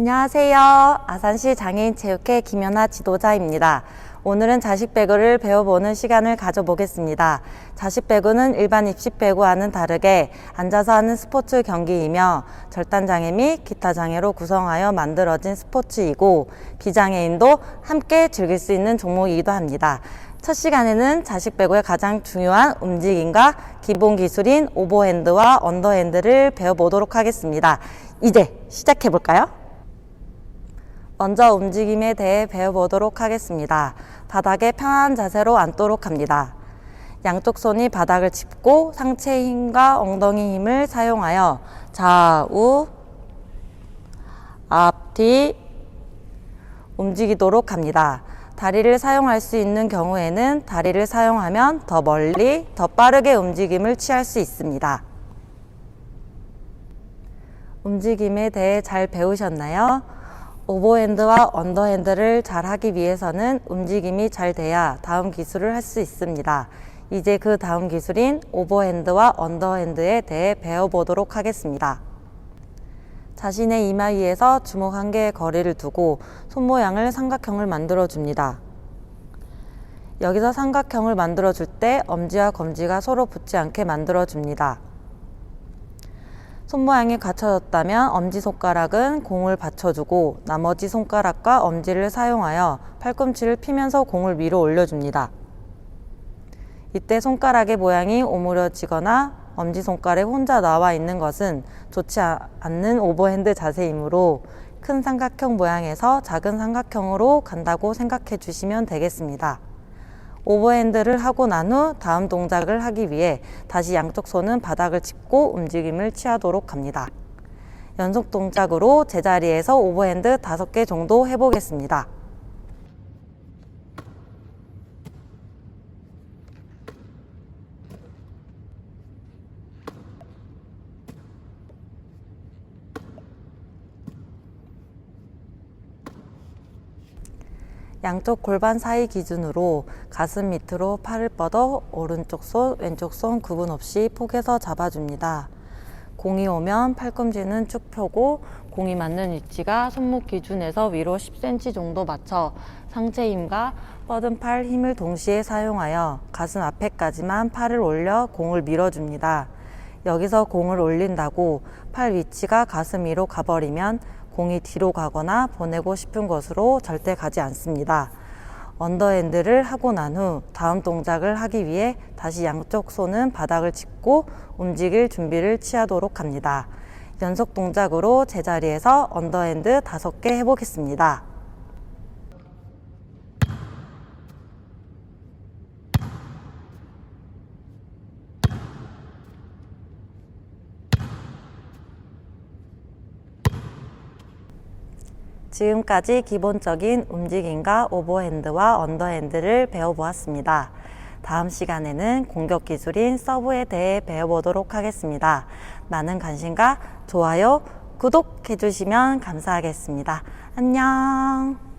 안녕하세요. 아산시 장애인 체육회 김연아 지도자입니다. 오늘은 자식 배구를 배워보는 시간을 가져보겠습니다. 자식 배구는 일반 입식 배구와는 다르게 앉아서 하는 스포츠 경기이며 절단장애 및 기타 장애로 구성하여 만들어진 스포츠이고 비장애인도 함께 즐길 수 있는 종목이기도 합니다. 첫 시간에는 자식 배구의 가장 중요한 움직임과 기본 기술인 오버핸드와 언더핸드를 배워보도록 하겠습니다. 이제 시작해볼까요? 먼저 움직임에 대해 배워보도록 하겠습니다. 바닥에 편안한 자세로 앉도록 합니다. 양쪽 손이 바닥을 짚고 상체 힘과 엉덩이 힘을 사용하여 좌우, 앞뒤 움직이도록 합니다. 다리를 사용할 수 있는 경우에는 다리를 사용하면 더 멀리, 더 빠르게 움직임을 취할 수 있습니다. 움직임에 대해 잘 배우셨나요? 오버핸드와 언더핸드를 잘 하기 위해서는 움직임이 잘 돼야 다음 기술을 할 수 있습니다. 이제 그 다음 기술인 오버핸드와 언더핸드에 대해 배워보도록 하겠습니다. 자신의 이마 위에서 주먹 한 개의 거리를 두고 손 모양을 삼각형을 만들어 줍니다. 여기서 삼각형을 만들어 줄 때 엄지와 검지가 서로 붙지 않게 만들어 줍니다. 손 모양이 갖춰졌다면 엄지손가락은 공을 받쳐주고 나머지 손가락과 엄지를 사용하여 팔꿈치를 피면서 공을 위로 올려줍니다. 이때 손가락의 모양이 오므려지거나 엄지손가락이 혼자 나와 있는 것은 좋지 않는 오버핸드 자세이므로 큰 삼각형 모양에서 작은 삼각형으로 간다고 생각해 주시면 되겠습니다. 오버핸드를 하고 난 후 다음 동작을 하기 위해 다시 양쪽 손은 바닥을 짚고 움직임을 취하도록 합니다. 연속 동작으로 제자리에서 오버핸드 5개 정도 해보겠습니다. 양쪽 골반 사이 기준으로 가슴 밑으로 팔을 뻗어 오른쪽 손, 왼쪽 손 구분 없이 폭에서 잡아줍니다. 공이 오면 팔꿈치는 쭉 펴고 공이 맞는 위치가 손목 기준에서 위로 10cm 정도 맞춰 상체 힘과 뻗은 팔 힘을 동시에 사용하여 가슴 앞에까지만 팔을 올려 공을 밀어줍니다. 여기서 공을 올린다고 팔 위치가 가슴 위로 가버리면 공이 뒤로 가거나 보내고 싶은 곳으로 절대 가지 않습니다. 언더핸드를 하고 난 후 다음 동작을 하기 위해 다시 양쪽 손은 바닥을 짚고 움직일 준비를 취하도록 합니다. 연속 동작으로 제자리에서 언더핸드 5개 해보겠습니다. 지금까지 기본적인 움직임과 오버핸드와 언더핸드를 배워보았습니다. 다음 시간에는 공격 기술인 서브에 대해 배워보도록 하겠습니다. 많은 관심과 좋아요, 구독해주시면 감사하겠습니다. 안녕!